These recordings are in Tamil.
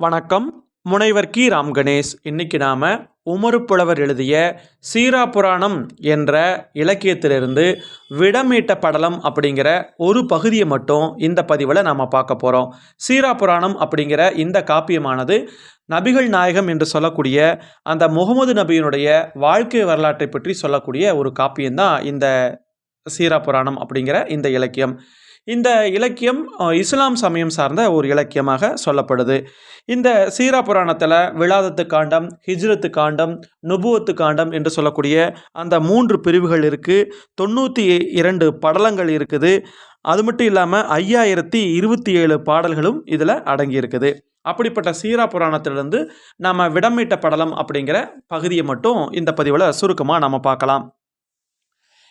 வணக்கம். முனைவர் கி. ராம் கணேஷ் இன்னைக்கு நாம் உமறு புலவர் எழுதிய சீரா புராணம் என்ற இலக்கியத்திலிருந்து விடமீட்ட படலம் அப்படிங்கிற ஒரு பகுதியை மட்டும் இந்த பதிவில் நாம் பார்க்க போகிறோம் சீரா புராணம் அப்படிங்கிற இந்த காப்பியமானது நபிகள் நாயகம் என்று சொல்லக்கூடிய அந்த முகமது நபியினுடைய வாழ்க்கை வரலாற்றை பற்றி சொல்லக்கூடிய ஒரு காப்பியம்தான் இந்த சீரா புராணம் அப்படிங்கிற இந்த இலக்கியம். இந்த இலக்கியம் இஸ்லாம் சமயம் சார்ந்த ஒரு இலக்கியமாக சொல்லப்படுது. இந்த சீரா புராணத்தில் விழாதத்து காண்டம் ஹிஜ்ரத்து காண்டம் நுபுவத்து காண்டம் என்று சொல்லக்கூடிய அந்த மூன்று பிரிவுகள் இருக்குது தொண்ணூற்றி இரண்டு படலங்கள் இருக்குது. அது மட்டும் இல்லாமல் ஐயாயிரத்தி இருபத்தி ஏழு பாடல்களும் இதில் அடங்கியிருக்குது அப்படிப்பட்ட சீரா புராணத்திலிருந்து நம்ம விடமிட்ட படலம் அப்படிங்கிற பகுதியை மட்டும் இந்த பதிவில் சுருக்கமாக நம்ம பார்க்கலாம்.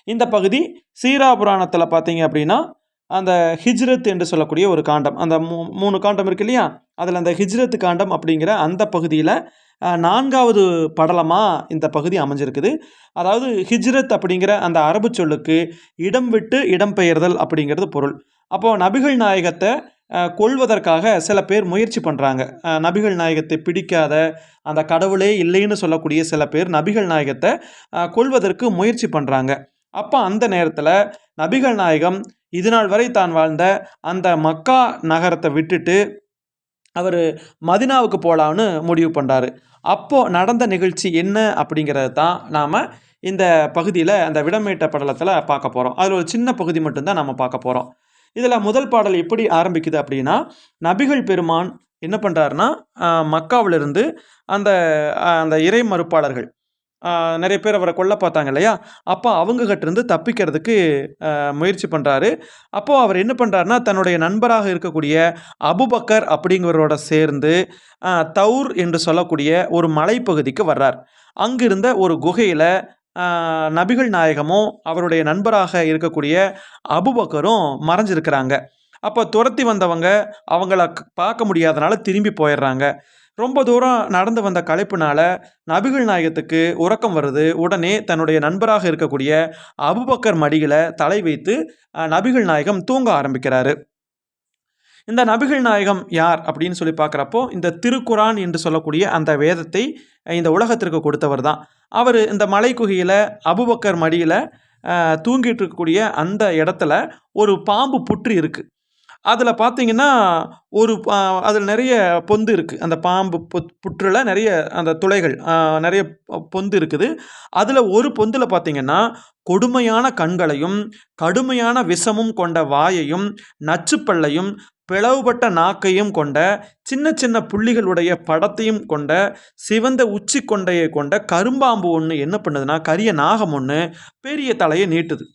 இந்த பகுதி சீரா புராணத்தில் பார்த்தீங்க அப்படின்னா அந்த ஹிஜ்ரத் என்று சொல்லக்கூடிய ஒரு காண்டம். அந்த மூ மூணு காண்டம் இருக்கு இல்லையா? அதில் அந்த ஹிஜ்ரத் காண்டம் அப்படிங்கிற அந்த பகுதியில் நான்காவது படலமாக இந்த பகுதி அமைஞ்சிருக்குது. அதாவது ஹிஜ்ரத் அப்படிங்கிற அந்த அரபு சொல்லுக்கு இடம் விட்டு இடம்பெயர்தல் அப்படிங்கிறது பொருள். அப்போது நபிகள் நாயகத்தை கொள்வதற்காக சில பேர் முயற்சி பண்ணுறாங்க நபிகள் நாயகத்தை பிடிக்காத அந்த கடவுளே இல்லைன்னு சொல்லக்கூடிய சில பேர் நபிகள் நாயகத்தை கொள்வதற்கு கொல்வதற்கு முயற்சி பண்ணுறாங்க அப்போ அந்த நேரத்தில் நபிகள் நாயகம் இது நாள் வரை தான் வாழ்ந்த அந்த மக்கா நகரத்தை விட்டுட்டு அவர் மதினாவுக்கு போகலான்னு முடிவு பண்ணுறாரு அப்போது நடந்த நிகழ்ச்சி என்ன அப்படிங்கிறது தான் நாம் இந்த பகுதியில் அந்த விடமேட்ட படலத்தில் பார்க்க போகிறோம் அதில் ஒரு சின்ன பகுதி மட்டும்தான் நம்ம பார்க்க போகிறோம் இதில் முதல் பாடல் எப்படி ஆரம்பிக்குது அப்படின்னா நபிகள் பெருமான் என்ன பண்ணுறாருன்னா மக்காவிலிருந்து அந்த அந்த இறை மறுப்பாளர்கள் நிறைய பேர் அவரை கொல்ல பார்த்தாங்க இல்லையா? அப்போ அவங்ககிட்டருந்து தப்பிக்கிறதுக்கு முயற்சி பண்ணுறாரு அப்போது அவர் என்ன பண்ணுறாருன்னா தன்னுடைய நண்பராக இருக்கக்கூடிய அபுபக்கர் அப்படிங்கிறவரோட சேர்ந்து தௌர் என்று சொல்லக்கூடிய ஒரு மலைப்பகுதிக்கு வர்றார். அங்கிருந்த ஒரு குகையில் நபிகள் நாயகமும் அவருடைய நண்பராக இருக்கக்கூடிய அபுபக்கரும் மறைஞ்சிருக்கிறாங்க. அப்போ துரத்தி வந்தவங்க அவங்கள பார்க்க முடியாதனால திரும்பி போயிடுறாங்க. ரொம்ப தூரம் நடந்து வந்த களைப்புனால நபிகள் நாயகத்துக்கு உறக்கம் வருது. உடனே தன்னுடைய நண்பராக இருக்கக்கூடிய அபுபக்கர் மடியில் தலை வைத்து நபிகள் நாயகம் தூங்க ஆரம்பிக்கிறாரு. இந்த நபிகள் நாயகம் யார் அப்படின்னு சொல்லி பார்க்குறப்போ இந்த திருக்குரான் என்று சொல்லக்கூடிய அந்த வேதத்தை இந்த உலகத்திற்கு கொடுத்தவர் தான். அவர் இந்த மலை குகையில் அபுபக்கர் மடியில் தூங்கிட்டு இருக்கக்கூடிய அந்த இடத்துல ஒரு பாம்பு புற்று இருக்குது அதில் பார்த்தீங்கன்னா ஒரு அதில் நிறைய பொந்து இருக்குது அந்த பாம்பு புத் புற்றில் நிறைய அந்த துளைகள் நிறைய பொந்து இருக்குது. அதில் ஒரு பொந்தில் பார்த்தீங்கன்னா கொடுமையான கண்களையும் கடுமையான விஷமும் கொண்ட வாயையும் நச்சுப்பல்லையும் பிளவுபட்ட நாக்கையும் கொண்ட சின்ன சின்ன புள்ளிகளுடைய படத்தையும் கொண்ட சிவந்த உச்சி கொண்டையை கொண்ட கரும்பாம்பு ஒன்று என்ன பண்ணுதுன்னா கரிய நாகம் ஒன்று பெரிய தலையை நீட்டுது.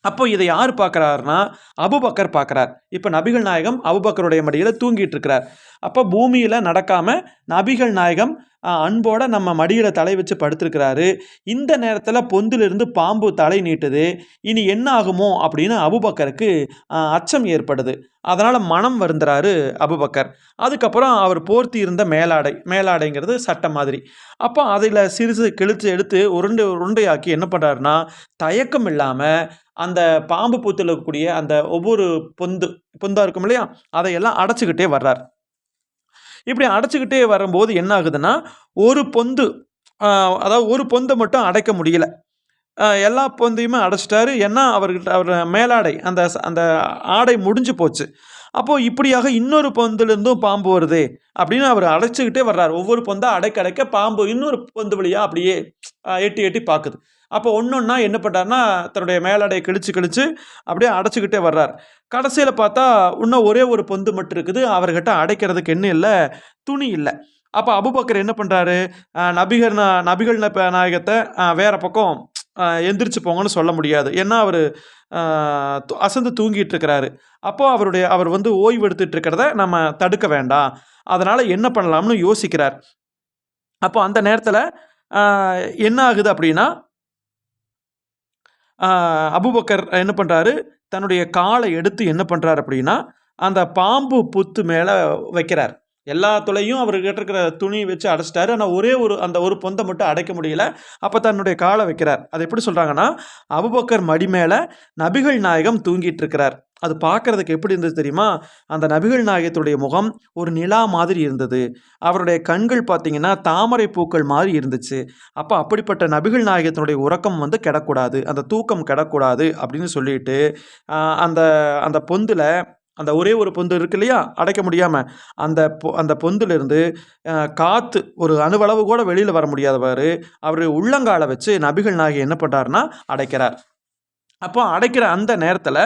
அப்போ இதை யார் பார்க்குறாருன்னா அபுபக்கர் பார்க்குறார். இப்போ நபிகள் நாயகம் அபுபக்கருடைய மடியில் தூங்கிட்டு இருக்கிறார். அப்போ பூமியில் நடக்காமல் நபிகள் நாயகம் அன்போட நம்ம மடியில் தலை வச்சு படுத்திருக்கிறாரு. இந்த நேரத்தில் பொந்திலிருந்து பாம்பு தலை நீட்டுது. இனி என்ன ஆகுமோ அப்படின்னு அபுபக்கருக்கு அச்சம் ஏற்படுது. அதனால் மனம் வருந்துறாரு அபுபக்கர். அதுக்கப்புறம் அவர் போர்த்தி இருந்த மேலாடை மேலாடைங்கிறது சட்டை மாதிரி. அப்போ அதில் சிறுசு கிழித்து எடுத்து உருண்டை உருண்டையாக்கி என்ன பண்ணுறாருன்னா தயக்கம் இல்லாமல் அந்த பாம்பு பூத்தில் இருக்கக்கூடிய அந்த ஒவ்வொரு பொந்து பொந்தாக இருக்கும் இல்லையா? அதையெல்லாம் அடைச்சிக்கிட்டே வர்றார். இப்படி அடைச்சிக்கிட்டே வரும்போது என்ன ஆகுதுன்னா ஒரு பொந்து அதாவது ஒரு பொந்தை மட்டும் அடைக்க முடியல. எல்லா பொந்தையுமே அடைச்சிட்டாரு. ஏன்னா அவர்கிட்ட அவர் மேலாடை அந்த அந்த ஆடை முடிஞ்சு போச்சு. அப்போது இப்படியாக இன்னொரு பொந்துலேருந்தும் பாம்பு வருதே அப்படின்னு அவர் அடைச்சிக்கிட்டே வர்றார். ஒவ்வொரு பொந்தாக அடைக்க அடைக்க பாம்பு இன்னொரு பொந்து வழியாக அப்படியே எட்டி எட்டி பார்க்குது. அப்போ ஒன்றொன்னா என்ன பண்ணுறாருன்னா தன்னுடைய மேலாடையை கிழிச்சு கிழிச்சு அப்படியே அடைச்சிக்கிட்டே வர்றார். கடைசியில் பார்த்தா இன்னும் ஒரே ஒரு பொந்து மட்டும் இருக்குது. அவர்கிட்ட அடைக்கிறதுக்கு என்ன இல்லை துணி இல்லை. அப்போ அபுபக்கர் என்ன பண்ணுறாரு நபிகர் நபிகள் நாயகத்தை வேறு வேற பக்கம் எந்திரிச்சு போங்கன்னு சொல்ல முடியாது. ஏன்னா அவர் அசந்து தூங்கிட்டு இருக்கிறாரு. அப்போ அவருடைய அவர் வந்து ஓய்வு எடுத்துட்டு இருக்கிறத நம்ம தடுக்க வேண்டாம். அதனால் என்ன பண்ணலாம்னு யோசிக்கிறார். அப்போ அந்த நேரத்தில் என்ன ஆகுது அப்படின்னா அபுபக்கர் என்ன பண்ணுறாரு தன்னுடைய காலை எடுத்து என்ன பண்ணுறாரு அப்படின்னா அந்த பாம்பு புத்து மேலே வைக்கிறார். எல்லா துளையும் அவர்கிட்ட இருக்கிற துணி வச்சு அடைச்சிட்டாரு. ஆனால் ஒரே ஒரு அந்த ஒரு பொந்தை மட்டும் அடைக்க முடியல. அப்போ தன்னுடைய காலை வைக்கிறார். அது எப்படி சொல்கிறாங்கன்னா அபுபக்கர் மடி மேலே நபிகள் நாயகம் தூங்கிட்டு இருக்கிறார். அது பார்க்கறதுக்கு எப்படி இருந்தது தெரியுமா? அந்த நபிகள் நாயகத்துடைய முகம் ஒரு நிலா மாதிரி இருந்தது. அவருடைய கண்கள் பார்த்தீங்கன்னா தாமரை பூக்கள் மாதிரி இருந்துச்சு. அப்போ அப்படிப்பட்ட நபிகள் நாயகத்தினுடைய உறக்கம் வந்து கெடக்கூடாது. அந்த தூக்கம் கெடக்கூடாது அப்படின்னு சொல்லிட்டு அந்த அந்த பொந்தில் அந்த ஒரே ஒரு பொந்து இருக்கு இல்லையா? அடைக்க முடியாமல் அந்த பொ அந்த பொந்திலிருந்து காற்று ஒரு அணுவளவு கூட வெளியில் வர முடியாதவாறு அவர் உள்ளங்காலை வச்சு நபிகள் நாயகி என்ன பண்ணுறாருன்னா அடைக்கிறார். அப்போ அடைக்கிற அந்த நேரத்தில்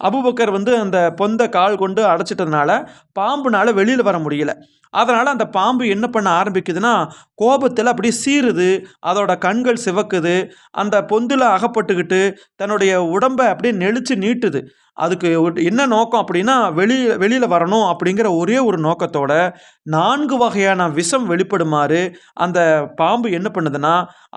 அபுபக்கர் வந்து அந்த பொந்த கால் கொண்டு அடைச்சிட்டதுனால பாம்புனால் வெளியில் வர முடியல. அதனால் அந்த பாம்பு என்ன பண்ண ஆரம்பிக்குதுன்னா கோபத்தில் அப்படியே சீருது அதோட கண்கள் சிவக்குது அந்த பொந்தில் அகப்பட்டுக்கிட்டு தன்னுடைய உடம்பை அப்படியே நெளிச்சு நீட்டுது. அதுக்கு என்ன நோக்கம் அப்படின்னா வெளியில் வெளியில் வரணும் அப்படிங்கிற ஒரே ஒரு நோக்கத்தோட நான்கு வகையான விஷம் வெளிப்படுமாறு அந்த பாம்பு என்ன பண்ணுதுன்னா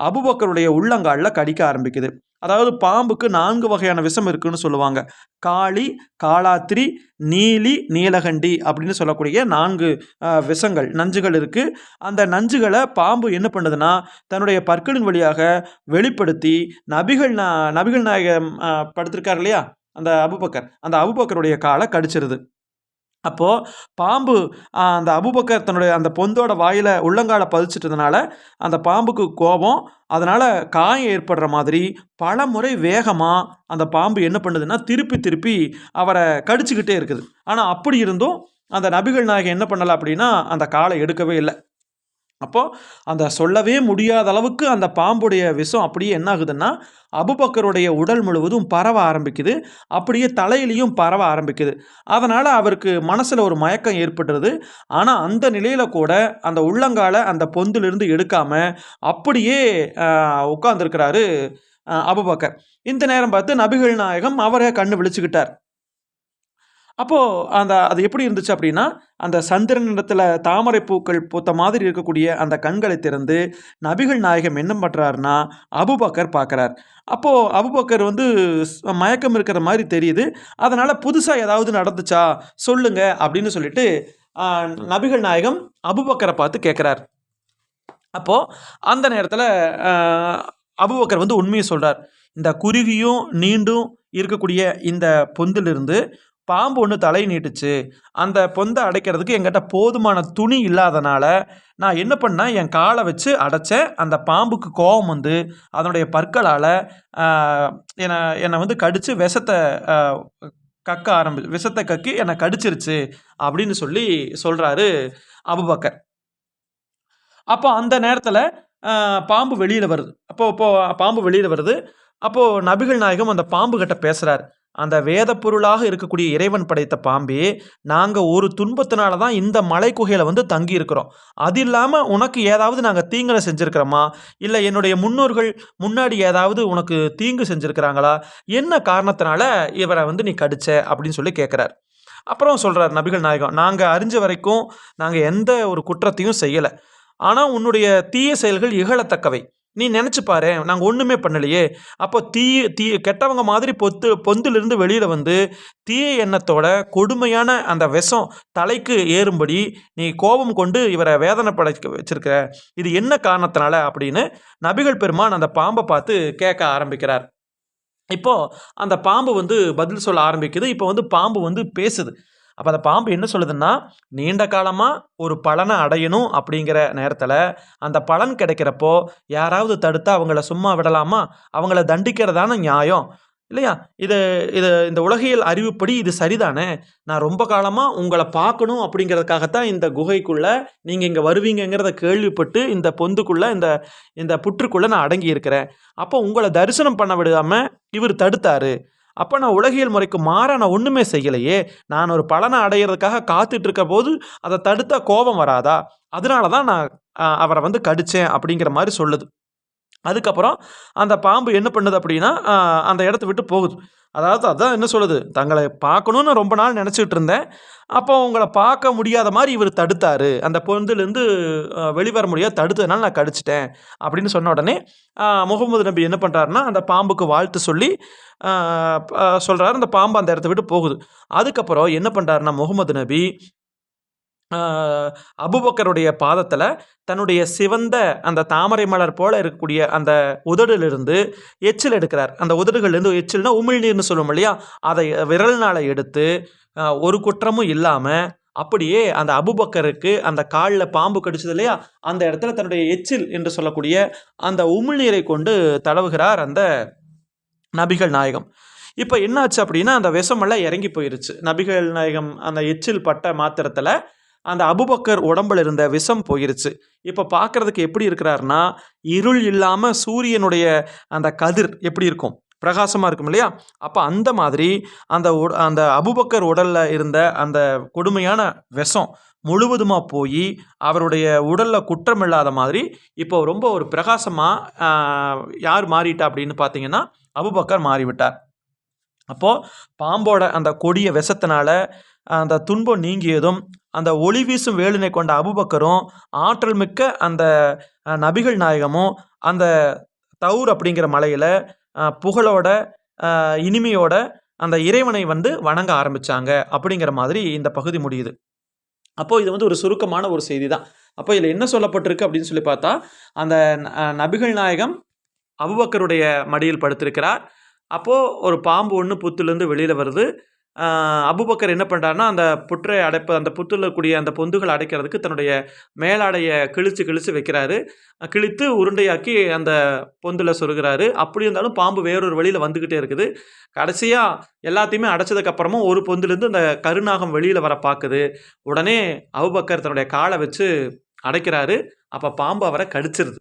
அபுபக்கருடைய உள்ளங்காலில் கடிக்க ஆரம்பிக்குது. அதாவது பாம்புக்கு நான்கு வகையான விஷம் இருக்குன்னு சொல்லுவாங்க. காளி காளாத்திரி நீலி நீலகண்டி அப்படின்னு சொல்லக்கூடிய நான்கு விஷங்கள் நஞ்சுகள் இருக்குது அந்த நஞ்சுகளை பாம்பு என்ன பண்ணுதுன்னா தன்னுடைய பற்களின் வழியாக வெளிப்படுத்தி நபிகள் நா நபிகள் நாயகம் படுத்திருக்கார் இல்லையா? அந்த அபுபக்கர் அந்த அபுபக்கருடைய காலை கடிச்சிருது. அப்போது பாம்பு அந்த அபுபக்கர் தன்னுடைய அந்த பொந்தோட வாயில் உள்ளங்காலை பதிச்சிட்டதுனால அந்த பாம்புக்கு கோபம். அதனால் காயம் ஏற்படுற மாதிரி பல முறை வேகமாக அந்த பாம்பு என்ன பண்ணுதுன்னா திருப்பி திருப்பி அவரை கடிச்சிக்கிட்டே இருக்குது. ஆனால் அப்படி இருந்தும் அந்த நபிகள் நாயகம் என்ன பண்ணலை அப்படின்னா அந்த காலை எடுக்கவே இல்லை. அப்போது அந்த சொல்லவே முடியாத அளவுக்கு அந்த பாம்புடைய விஷம் அப்படியே என்ன ஆகுதுன்னா அபுபக்கருடைய உடல் முழுவதும் பரவ ஆரம்பிக்குது. அப்படியே தலையிலையும் பரவ ஆரம்பிக்குது. அதனால் அவருக்கு மனசில் ஒரு மயக்கம் ஏற்பட்டுருது. ஆனால் அந்த நிலையில் கூட அந்த உள்ளங்கால அந்த பொந்திலிருந்து எடுக்காமல் அப்படியே உட்காந்துருக்கிறாரு அபுபக்கர். இந்த நேரம் பார்த்து நபிகள் நாயகம் அவரே கண்ணு விழிச்சுக்கிட்டார். அப்போது அந்த அது எப்படி இருந்துச்சு அப்படின்னா அந்த சந்திரன் இடத்துல தாமரை பூக்கள் பூத்த மாதிரி இருக்கக்கூடிய அந்த கண்களை திறந்து நபிகள் நாயகம் என்ன பண்ணுறாருன்னா அபுபக்கர் பார்க்குறார். அப்போது அபுபக்கர் வந்து மயக்கம் இருக்கிற மாதிரி தெரியுது. அதனால் புதுசாக ஏதாவது நடந்துச்சா சொல்லுங்க அப்படின்னு சொல்லிட்டு நபிகள் நாயகம் அபுபக்கரை பார்த்து கேட்குறார். அப்போது அந்த நேரத்தில் அபுபக்கர் வந்து உண்மையை சொல்கிறார் இந்த குருவியும் நீண்டும் இருக்கக்கூடிய இந்த பொந்திலிருந்து பாம்பு ஒன்று தலை நீட்டுச்சு. அந்த பொந்தை அடைக்கிறதுக்கு என்கிட்ட போதுமான துணி இல்லாதனால நான் என்ன பண்ணேன்? என் காலை வச்சு அடைச்சேன். அந்த பாம்புக்கு கோபம் வந்து அதனுடைய பற்களால் என்னை என்னை வந்து கடித்து விஷத்தை கக்க ஆரம்பி விஷத்தை கக்கி என்னை கடிச்சிருச்சு அப்படின்னு சொல்லி சொல்கிறாரு அபுபக்கர். அப்போ அந்த நேரத்தில் பாம்பு வெளியில் வருது. அப்போ இப்போ பாம்பு வெளியில் வருது. அப்போது நபிகள் நாயகம் அந்த பாம்பு கிட்ட பேசுகிறார் அந்த வேத பொருளாக இருக்கக்கூடிய இறைவன் படைத்த பாம்பே நாங்கள் ஒரு துன்பத்தினால தான் இந்த மலை குகையில் வந்து தங்கி இருக்கிறோம் அது இல்லாமல் உனக்கு ஏதாவது நாங்கள் தீங்கலை செஞ்சுருக்கிறோமா? இல்லை என்னுடைய முன்னோர்கள் முன்னாடி ஏதாவது உனக்கு தீங்கு செஞ்சுருக்கிறாங்களா? என்ன காரணத்தினால இவரை வந்து நீ கடிச்ச? அப்படின்னு சொல்லி கேட்குறார் அப்புறம் சொல்கிறார் நபிகள் நாயகம் நாங்கள் அறிஞ்ச வரைக்கும் நாங்கள் எந்த ஒரு குற்றத்தையும் செய்யலை. ஆனால் உன்னுடைய தீய செயல்கள் இகழத்தக்கவை. நீ நினச்சி பாரு நாங்கள் ஒன்றுமே பண்ணலையே. அப்போ தீ தீ கெட்டவங்க மாதிரி பொத்து பொந்திலிருந்து வெளியில் வந்து தீய எண்ணத்தோட கொடுமையான அந்த விஷம் தலைக்கு ஏறும்படி நீ கோபம் கொண்டு இவரை வேதனை படைக்க வச்சிருக்கிற. இது என்ன காரணத்தினால அப்படின்னு நபிகள் பெருமான் அந்த பாம்பை பார்த்து கேட்க ஆரம்பிக்கிறார். இப்போது அந்த பாம்பு வந்து பதில் சொல்ல ஆரம்பிக்குது. இப்போ வந்து பாம்பு வந்து பேசுது. அப்போ அந்த பாம்பு என்ன சொல்லுதுன்னா நீண்ட காலமாக ஒரு பலனை அடையணும் அப்படிங்கிற நேரத்தில் அந்த பலன் கிடைக்கிறப்போ யாராவது தடுத்தா அவங்கள சும்மா விடலாமா? அவங்கள தண்டிக்கிறதான நியாயம். இல்லையா? இது இது இந்த உலகியல் அறிவுப்படி இது சரிதானே? நான் ரொம்ப காலமாக உங்களை பார்க்கணும் அப்படிங்கிறதுக்காகத்தான் இந்த குகைக்குள்ளே நீங்கள் இங்கே வருவீங்கங்கிறத கேள்விப்பட்டு இந்த பொந்துக்குள்ளே இந்த இந்த புற்றுக்குள்ளே நான் அடங்கி இருக்கிறேன் அப்போ உங்களை தரிசனம் பண்ண விடாமல் இவர் தடுத்தாரு. அப்போ நான் உலகியல் முறைக்கு மாற நான் ஒன்றுமே செய்யலையே. நான் ஒரு பலனை அடையிறதுக்காக காத்துட்டு இருக்க போது அதை தடுத்தா கோபம் வராதா? அதனால தான் நான் அவரை வந்து கடித்தேன் அப்படிங்கிற மாதிரி சொல்லுது. அதுக்கப்புறம் அந்த பாம்பு என்ன பண்ணுது அப்படின்னா அந்த இடத்த விட்டு போகுது. அதாவது அதான் என்ன சொல்லுது? தங்களை பார்க்கணுன்னு ரொம்ப நாள் நினச்சிட்டு இருந்தேன். அப்போ உங்களை பார்க்க முடியாத மாதிரி இவர் தடுத்தாரு. அந்த பொருந்திலேருந்து வெளிவர முடியாது தடுத்ததுனால நான் கடிச்சிட்டேன் அப்படின்னு சொன்ன உடனே முகமது நபி என்ன பண்ணுறாருன்னா அந்த பாம்புக்கு வாழ்த்து சொல்லி சொல்கிறாரு அந்த பாம்பு அந்த இடத்த விட்டு போகுது. அதுக்கப்புறம் என்ன பண்ணுறாருன்னா முகமது நபி அபுபக்கருடைய பாதத்தில் தன்னுடைய சிவந்த அந்த தாமரை மலர் போல இருக்கக்கூடிய அந்த உதடிலிருந்து எச்சில் எடுக்கிறார். அந்த உதடுகள்லேருந்து எச்சில்னா உமிழ்நீர்னு சொல்லுவோம் இல்லையா? அதை விரல்னால் எடுத்து ஒரு குற்றமும் இல்லாமல் அப்படியே அந்த அபுபக்கருக்கு அந்த காலில் பாம்பு கடிச்சது இல்லையா? அந்த இடத்துல தன்னுடைய எச்சில் என்று சொல்லக்கூடிய அந்த உமிழ்நீரை கொண்டு தடவுகிறார் அந்த நபிகள் நாயகம். இப்போ என்னாச்சு அப்படின்னா அந்த விஷமெல்லாம் இறங்கி போயிருச்சு. நபிகள் நாயகம் அந்த எச்சில் பட்ட மாத்திரத்தில் அந்த அபுபக்கர் உடம்புல இருந்த விஷம் போயிருச்சு. இப்போ பார்க்கறதுக்கு எப்படி இருக்கிறாருன்னா இருள் இல்லாமல் சூரியனுடைய அந்த கதிர் எப்படி இருக்கும்? பிரகாசமாக இருக்கும் இல்லையா? அப்போ அந்த மாதிரி அந்த அந்த அபுபக்கர் உடலில் இருந்த அந்த கொடுமையான விஷம் முழுவதுமாக போய் அவருடைய உடலில் குற்றம் இல்லாத மாதிரி இப்போ ரொம்ப ஒரு பிரகாசமாக யார் மாறிட்டா அப்படின்னு பார்த்தீங்கன்னா அபுபக்கர் மாறிவிட்டார். அப்போது பாம்போட அந்த கொடிய விஷத்தினால அந்த துன்பம் நீங்கியதும் அந்த ஒளி வீசும் வேலினை கொண்ட அபுபக்கரும் ஆற்றல் மிக்க அந்த நபிகள் நாயகமும் அந்த தவுர் அப்படிங்கிற மலையில் புகழோட இனிமையோட அந்த இறைவனை வந்து வணங்க ஆரம்பிச்சாங்க அப்படிங்கிற மாதிரி இந்த பகுதி முடியுது. அப்போ இது வந்து ஒரு சுருக்கமான ஒரு செய்தி தான் அப்போ இதில் என்ன சொல்லப்பட்டிருக்கு அப்படின்னு சொல்லி பார்த்தா அந்த நபிகள் நாயகம் அபுபக்கருடைய மடியில் படுத்திருக்கிறார். அப்போது ஒரு பாம்பு ஒன்று புத்துலேருந்து வெளியில் வருது. அபுபக்கர் என்ன பண்ணுறாருன்னா அந்த புற்றை அடைப்பு அந்த புத்துல இருக்கக்கூடிய அந்த பொந்துகள் அடைக்கிறதுக்கு தன்னுடைய மேலாடையை கிழிச்சு கிழிச்சு வைக்கிறாரு. கிழித்து உருண்டையாக்கி அந்த பொந்தில் சொருகிறாரு. அப்படி இருந்தாலும் பாம்பு வேறொரு வழியில் வந்துக்கிட்டே இருக்குது. கடைசியாக எல்லாத்தையுமே அடைச்சதுக்கப்புறமும் ஒரு பொந்துலேருந்து அந்த கருநாகம் வெளியில் வர பார்க்குது உடனே அபுபக்கர் தன்னுடைய காலை வச்சு அடைக்கிறாரு. அப்போ பாம்பு அவரை கடிச்சிருது.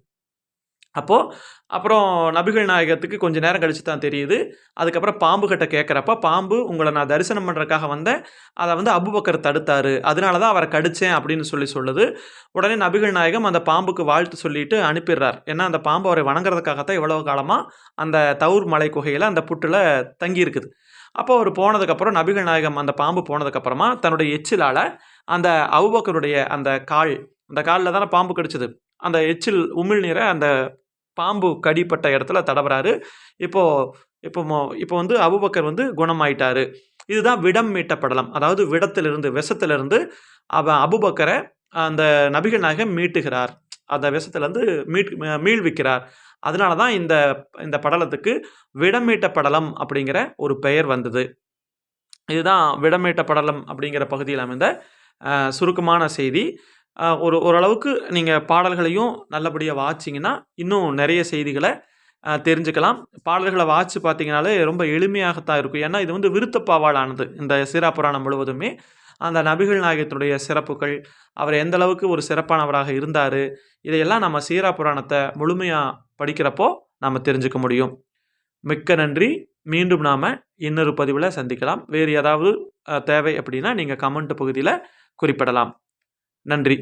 அப்போது அப்புறம் நபிகள் நாயகத்துக்கு கொஞ்சம் நேரம் கழிச்சு தான் தெரியுது. அதுக்கப்புறம் பாம்பு கிட்ட கேட்குறப்ப பாம்பு உங்களை நான் தரிசனம் பண்ணுறதுக்காக வந்தேன். அதை வந்து அபுபக்கர் தடுத்தார். அதனால தான் அவரை கடித்தேன் அப்படின்னு சொல்லி சொல்லுது. உடனே நபிகள் நாயகம் அந்த பாம்புக்கு வாழ்த்து சொல்லிட்டு அனுப்பிடுறார். ஏன்னா அந்த பாம்பு அவரை வணங்குறதுக்காகத்தான் இவ்வளோ காலமாக அந்த தவுர் மலை குகையில் அந்த புட்டில் தங்கியிருக்குது. அப்போ அவர் போனதுக்கப்புறம் நபிகள் நாயகம் அந்த பாம்பு போனதுக்கப்புறமா தன்னுடைய எச்சிலால் அந்த அபுபக்கருடைய அந்த கால் அந்த காலில் தானே பாம்பு கடிச்சது. அந்த எச்சில் உமிழ்நீரை அந்த பாம்பு கடிப்பட்ட இடத்துல தடவுறாரு. இப்போ இப்போ இப்போ வந்து அபுபக்கர் வந்து குணமாயிட்டாரு. இதுதான் விடம் மீட்டப்படலாம் அதாவது விடத்திலிருந்து விஷத்திலிருந்து அவன் அபுபக்கரை அந்த நபிகள் நாயகம் மீட்டுகிறார். அந்த விஷத்திலேருந்து மீட் மீள்விக்கிறார் அதனால தான் இந்த இந்த படலத்துக்கு விடமீட்ட படலம் அப்படிங்கிற ஒரு பெயர் வந்தது. இதுதான் விடமீட்ட படலம் அப்படிங்கிற பகுதியில் அமைந்த சுருக்கமான செய்தி. ஒரு ஓரளவுக்கு நீங்கள் பாடல்களையும் நல்லபடியாக வாச்சிங்கன்னா இன்னும் நிறைய செய்திகளை தெரிஞ்சுக்கலாம். பாடல்களை வாட்சி பார்த்தீங்கனாலே ரொம்ப எளிமையாகத்தான் இருக்கும். ஏன்னா இது வந்து விருத்தப்பாவாலானது. இந்த சீரா புராணம் முழுவதுமே அந்த நபிகள் நாயகத்தினுடைய சிறப்புகள் அவர் எந்த அளவுக்கு ஒரு சிறப்பானவராக இருந்தார் இதையெல்லாம் நம்ம சீரா புராணத்தை முழுமையாக படிக்கிறப்போ நம்ம தெரிஞ்சுக்க முடியும். மிக்க நன்றி. மீண்டும் நாம் இன்னொரு பதிவில் சந்திக்கலாம். வேறு ஏதாவது தேவை அப்படின்னா நீங்கள் கமெண்ட் பகுதியில் குறிப்பிடலாம். நன்றி.